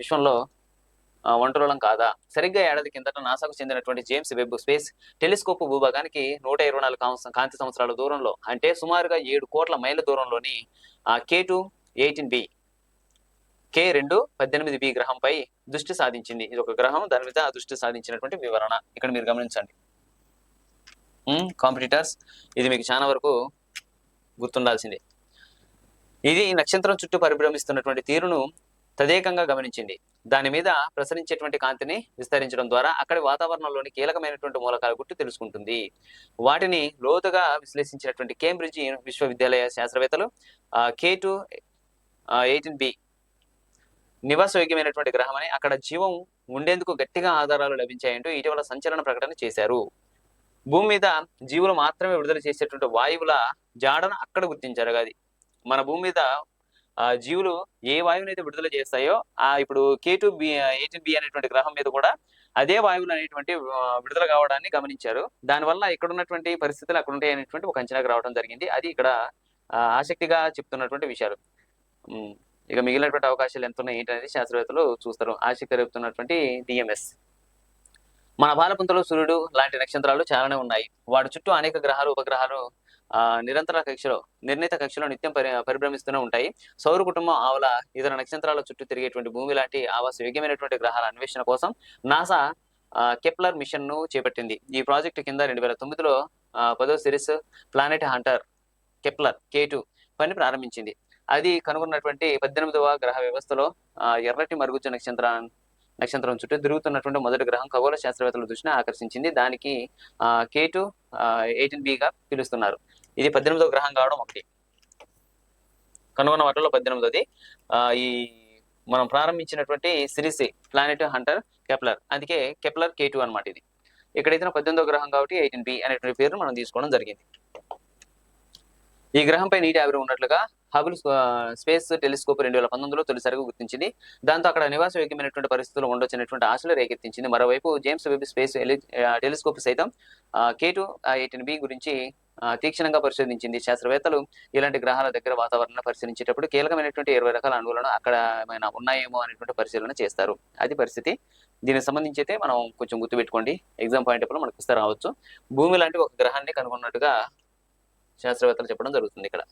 విశ్వంలో ఆ, ఒంటరిలం కాదా? సరిగ్గా ఏడాది కిందట నాసాకు చెందినటువంటి జేమ్స్ వెబ్ స్పేస్ టెలిస్కోప్ భూభాగానికి నూట ఇరవై నాలుగు కాంతి సంవత్సరాల దూరంలో అంటే సుమారుగా ఏడు కోట్ల మైళ్ళ దూరంలోని K two eighteen B K రెండు పద్దెనిమిది బి గ్రహంపై దృష్టి సాధించింది. ఇది ఒక గ్రహం దాని మీద దృష్టి సాధించినటువంటి వివరణ. ఇక్కడ మీరు గమనించండి. కాంపిటీటర్స్ ఇది మీకు చాలా వరకు గుర్తుండాల్సిందే. ఇది నక్షత్రం చుట్టూ పరిభ్రమిస్తున్నటువంటి తీరును తదేకంగా గమనించింది. దాని మీద ప్రసరించేటువంటి కాంతిని విస్తరించడం ద్వారా అక్కడి వాతావరణంలోని కీలకమైనటువంటి మూలకాల గుర్తు తెలుసుకుంటుంది. వాటిని లోతుగా విశ్లేషించినటువంటి కేంబ్రిడ్జ్ విశ్వవిద్యాలయ శాస్త్రవేత్తలు కే టు ఎయిటీన్ బి నివాసయోగ్యమైనటువంటి గ్రహం అని అక్కడ జీవం ఉండేందుకు గట్టిగా ఆధారాలు లభించాయంటూ ఇటీవల సంచలన ప్రకటన చేశారు. భూమి మీద జీవులు మాత్రమే విడుదల చేసేటువంటి వాయువుల జాడను అక్కడ గుర్తించారు. అది మన భూమి మీద జీవులు ఏ వాయువుని అయితే విడుదల చేస్తాయో ఆ ఇప్పుడు K two B eighteen B అనేటువంటి గ్రహం మీద కూడా అదే వాయువులు అనేటువంటి విడుదల కావడాన్ని గమనించారు. దానివల్ల ఇక్కడ ఉన్నటువంటి పరిస్థితులు అక్కడ ఉంటాయి అనేటువంటి ఒక అంచనాకు రావడం జరిగింది. అది ఇక్కడ ఆసక్తిగా చెప్తున్నటువంటి విషయాలు. ఇక మిగిలినటువంటి అవకాశాలు ఎంత ఉన్నాయి ఏంటనేది శాస్త్రవేత్తలు చూస్తారు. ఆసక్తి రేపుతున్నటువంటి డిఎంఎస్ మన బాలపుంతలో సూర్యుడు లాంటి నక్షత్రాలు చాలానే ఉన్నాయి. వాటి చుట్టూ అనేక గ్రహాలు ఉపగ్రహాలు నిరంతర కక్షలో నిర్ణీత కక్షలో నిత్యం పరి పరిభ్రమిస్తూనే ఉంటాయి. సౌర కుటుంబం ఆవల ఇతర నక్షత్రాల చుట్టూ తిరిగేటువంటి భూమి లాంటి ఆవాస యోగ్యమైనటువంటి గ్రహాల అన్వేషణ కోసం నాసా కెప్లర్ మిషన్ను చేపట్టింది. ఈ ప్రాజెక్టు కింద రెండు వేల తొమ్మిదిలో పదో series planet hunter Kepler K two పని ప్రారంభించింది. అది కనుగొన్నటువంటి పద్దెనిమిదవ గ్రహ వ్యవస్థలో ఎర్రటి మరుగుజ్జు నక్షత్రాన్ని నక్షత్రం చుట్టూ తిరుగుతున్నటువంటి మొదటి గ్రహం ఖగోళ శాస్త్రవేత్తల దృష్టిని ఆకర్షించింది. దానికి కే టూ ఎయిటీన్ బిగా పిలుస్తున్నారు. ఇది పద్దెనిమిదవ గ్రహం కావడం ఒకటి. కనుగొన్న వాటిలో పద్దెనిమిదోది ఆ, ఈ మనం ప్రారంభించినటువంటి సిరీస్ ప్లానెట్ హంటర్ కెప్లర్. అందుకే కెప్లర్ కే టూ అనమాట ఇది. ఇక్కడైతే పద్దెనిమిదో గ్రహం కాబట్టి ఎయిటీన్ బి అనేటువంటి పేరును మనం తీసుకోవడం జరిగింది. ఈ గ్రహంపై నీటి ఆవిరి ఉన్నట్లుగా హబుల్ స్పేస్ టెలిస్కోప్ రెండు వేల పంతొమ్మిదిలో తొలిసారిగా గుర్తించింది. దాంతో అక్కడ నివాస యోగ్యమైనటువంటి పరిస్థితులు ఉండొచ్చినటువంటి ఆశలు రేకెత్తించింది. మరోవైపు జేమ్స్ వెబ్ స్పేస్ టెలిస్కోప్ సైతం కే టూ ఎయిటీన్ బి గురించి తీక్షణంగా పరిశోధించింది. శాస్త్రవేత్తలు ఇలాంటి గ్రహాల దగ్గర వాతావరణాన్ని పరిశీలించేటప్పుడు కీలకమైనటువంటి ఇరవై రకాల అణువులను అక్కడ ఏమైనా ఉన్నాయేమో అనేటువంటి పరిశీలన చేస్తారు. అది పరిస్థితి. దీనికి సంబంధించి అయితే మనం కొంచెం గుర్తుపెట్టుకోండి. ఎగ్జామ్ పాయింట్ అప్పుడు మనకు ఇస్తే రావచ్చు. భూమి లాంటి ఒక గ్రహాన్ని కనుగొన్నట్టుగా శాస్త్రవేత్తలు చెప్పడం జరుగుతుంది ఇక్కడ.